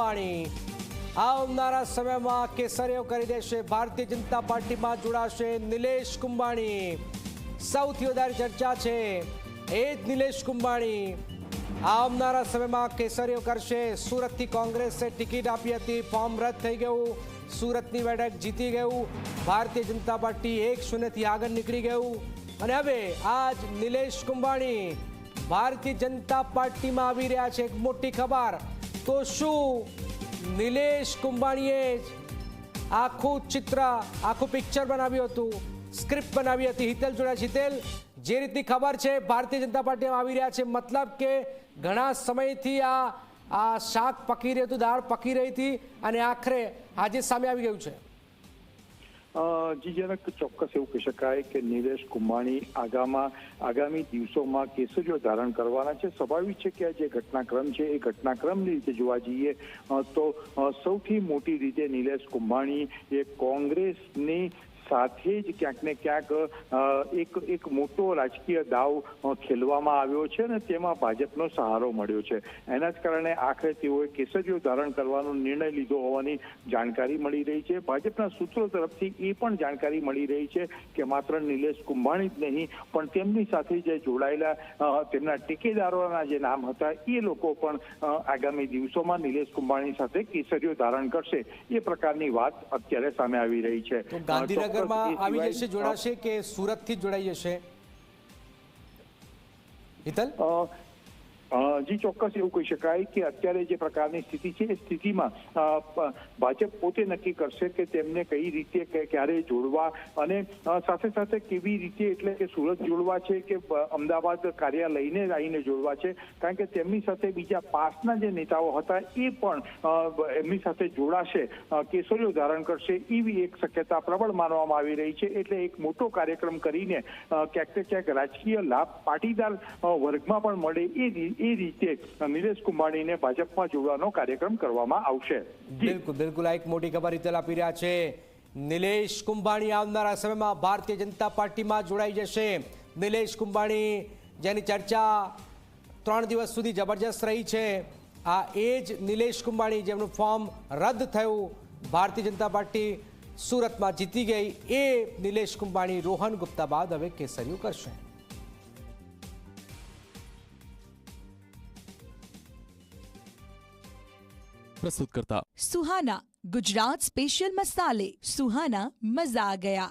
કુંભાણી આવનારા સમયમાં કેસરીઓ કરી દેશે. ભારતીય જનતા પાર્ટીમાં જોડાશે નિલેશ કુંભાણી સૌથી વધારે ચર્ચા છે એ જ નિલેશ કુંભાણી આવનારા સમયમાં કેસરીઓ કરશે. સુરતથી કોંગ્રેસે ટિકિટ આપી હતી. ફોર્મ રદ થઈ ગયું. સુરતની બેઠક જીતી ગયું. ભારતીય જનતા પાર્ટી એક શૂન્યથી આગળ નીકળી ગયું. અને હવે આજ નિલેશ કુંભાણી ભારતીય જનતા પાર્ટીમાં આવી રહ્યા છે. એક મોટી ખબર. તો શું નિલેશ કુંભાણીએ જ આખું ચિત્ર, આખું પિક્ચર બનાવ્યું હતું સ્ક્રિપ્ટ બનાવી હતી હિતેલ જોડા હિતલ જે રીતની ખબર છે, ભારતીય જનતા પાર્ટીમાં આવી રહ્યા છે. મતલબ કે ઘણા સમયથી આ આ શાક પકી રહ્યું હતું, દાળ પકી રહી હતી અને આખરે આજે સામે આવી ગયું છે. જીજનક ચોક્કસ એવું કહી શકાય કે નિલેશ કુંભાણી આગામાં આગામી દિવસોમાં કેસરીઓ ધારણ કરવાના છે સ્વાભાવિક છે કે આ જે ઘટનાક્રમ છે એ ઘટનાક્રમની રીતે જોવા જઈએ તો સૌથી મોટી રીતે નિલેશ કુંભાણી એ કોંગ્રેસની સાથે જ ક્યાંક ને ક્યાંક એક એક મોટો રાજકીય દાવ ખેલવામાં આવ્યો છે અને તેમાં ભાજપનો સહારો મળ્યો છે. એના જ કારણે આખરે તેઓએ કેસરીઓ ધારણ કરવાનો નિર્ણય લીધો હોવાની જાણકારી મળી રહી છે. ભાજપના સૂત્રો તરફથી એ પણ જાણકારી મળી રહી છે કે માત્ર નિલેશ કુંભાણી જ નહીં પણ તેમની સાથે જે જોડાયેલા તેમના ટેકેદારોના જે નામ હતા એ લોકો પણ આગામી દિવસોમાં નિલેશ કુંભાણી સાથે કેસરીઓ ધારણ કરશે. એ પ્રકારની વાત અત્યારે સામે આવી રહી છે. અ, ગાંધીનગરમાં આવી જશે જોડાશે કે સુરતથી જોડાઈ જશે? હિતલ? જી ચોક્કસ એવું કહી શકાય કે અત્યારે જે પ્રકારની સ્થિતિ છે, એ સ્થિતિમાં ભાજપ પોતે નક્કી કરશે કે તેમને કઈ રીતે ક્યારે જોડવા અને સાથે સાથે કેવી રીતે એટલે કે સુરત જોડવા છે કે અમદાવાદ કાર્યાલયને આવીને જોડવા છે. કારણ કે તેમની સાથે બીજા પાસના જે નેતાઓ હતા એ પણ એમની સાથે જોડાશે કેસરીઓ ધારણ કરશે એવી એક શક્યતા પ્રબળ માનવામાં આવી રહી છે. એટલે એક મોટો કાર્યક્રમ કરીને ક્યાંક ક્યાંક રાજકીય લાભ પાટીદાર વર્ગમાં પણ મળે એ એ એ રીતે નિલેશ કુંભાણીને ભાજપમાં જોડવાનો કાર્યક્રમ કરવામાં આવશે. બિલકુલ બિલકુલ. એક મોટી ખબર હિતલ આપી રહ્યા છે. નિલેશ કુંભાણી આવનારા સમયમાં ભારતીય જનતા પાર્ટીમાં જોડાઈ જશે. નિલેશ કુંભાણી, જેની ચર્ચા ત્રણ દિવસ સુધી જબરજસ્ત રહી છે. આ એ જ નિલેશ કુંભાણી જેમનું ફોર્મ રદ થયું. ભારતીય જનતા પાર્ટી સુરતમાં જીતી ગઈ. એ નિલેશ કુંભાણી રોહન ગુપ્તા બાદ હવે કેસરીયું કરશે. પ્રસ્તુત કરતા. સુહાના ગુજરાત સ્પેશિયલ મસાલે. સુહાના મજા આ ગયા.